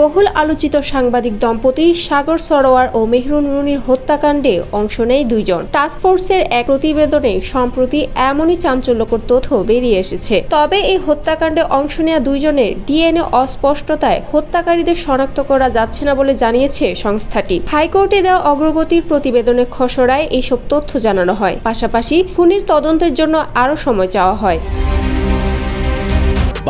বহুল আলোচিত সাংবাদিক দম্পতি সাগর সরোয়ার ও মেহরুন রুনির হত্যাকাণ্ডে অংশ নেয় দুইজন। টাস্কফোর্সের এক প্রতিবেদনে সম্প্রতি এমনই চাঞ্চল্যকর তথ্য বেরিয়ে এসেছে। তবে এই হত্যাকাণ্ডে অংশ নেওয়া দুইজনের ডিএনএ অস্পষ্টতায় হত্যাকারীদের শনাক্ত করা যাচ্ছে না বলে জানিয়েছে সংস্থাটি। হাইকোর্টে দেওয়া অগ্রগতির প্রতিবেদনে খসড়ায় এইসব তথ্য জানানো হয়। পাশাপাশি খুনির তদন্তের জন্য আরও সময় চাওয়া হয়।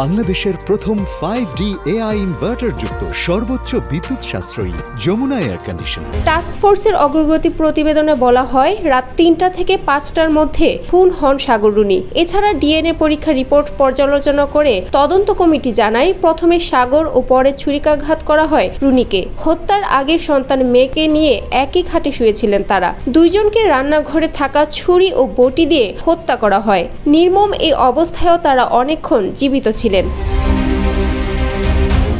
বাংলাদেশের প্রথম ফাইভ ডি এআই ইনভার্টার যুক্ত সর্বোচ্চ বিদ্যুৎ সাশ্রয়ী যমুনা এয়ার কন্ডিশন টাস্ক ফোর্সের অগ্রগতি প্রতিবেদনে বলা হয়, রাত তিনটা থেকে পাঁচটার মধ্যে খুন হন সাগর রুনি। এছাড়া ডিএনএ পরীক্ষা রিপোর্ট পর্যালোচনা করে তদন্ত কমিটি জানায়, প্রথমে সাগর ও পরে ছুরিকাঘাত করা হয় রুনিকে। হত্যার আগে সন্তান মেয়েকে নিয়ে একই খাটে শুয়েছিলেন তারা। দুইজনকে রান্নাঘরে থাকা ছুরি ও বটি দিয়ে হত্যা করা হয়। নির্মম এই অবস্থায়ও তারা অনেকক্ষণ জীবিত ছিলেন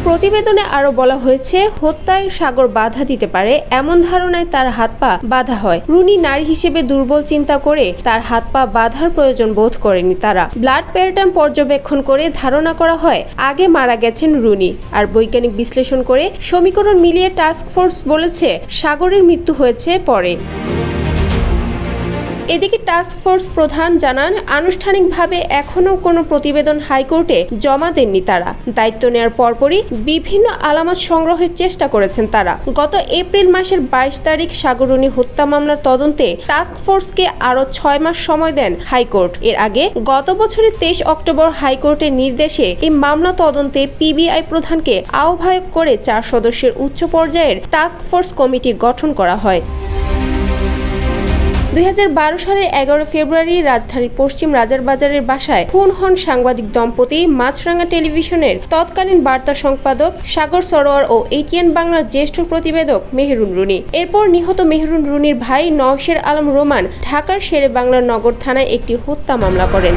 প্রতিবেদনে আরও বলা হয়েছে, হত্যায় সাগর বাধা দিতে পারে, এমন ধারণায় তার হাত পা বাধা হয়। রুনি নারী হিসেবে দুর্বল চিন্তা করে তার হাত পা বাধার প্রয়োজন বোধ করেনি তারা। ব্লাড প্যাটার্ন পর্যবেক্ষণ করে ধারণা করা হয়, আগে মারা গেছেন রুনি। আর বৈজ্ঞানিক বিশ্লেষণ করে সমীকরণ মিলিয়ে টাস্ক ফোর্স বলেছে, সাগরের মৃত্যু হয়েছে পরে। এদিকে টাস্ক ফোর্স প্রধান জানান, আনুষ্ঠানিকভাবে এখনও কোনো প্রতিবেদন হাইকোর্টে জমা দেননি তারা। দায়িত্ব নেওয়ার পরপরই বিভিন্ন আলামত সংগ্রহের চেষ্টা করেছেন তারা। গত এপ্রিল মাসের বাইশ তারিখ সাগরণী হত্যা মামলার তদন্তে টাস্ক ফোর্সকে আরও ছয় মাস সময় দেন হাইকোর্ট। এর আগে গত বছরের তেইশ অক্টোবর হাইকোর্টের নির্দেশে এই মামলা তদন্তে পিবিআই প্রধানকে আহ্বায়ক করে চার সদস্যের উচ্চ পর্যায়ের টাস্ক ফোর্স কমিটি গঠন করা হয়। দুই হাজার বারো সালের এগারো ফেব্রুয়ারি রাজধানীর পশ্চিম রাজার বাজারের বাসায় খুন হন সাংবাদিক দম্পতি মাছরাঙ্গা টেলিভিশনের তৎকালীন বার্তা সম্পাদক সাগর সরোয়ার ও এটিএন বাংলার জ্যেষ্ঠ প্রতিবেদক মেহরুন রুনি। এরপর নিহত মেহরুন রুনির ভাই নওশের আলম রোমান ঢাকার শেরে বাংলার নগর থানায় একটি হত্যা মামলা করেন।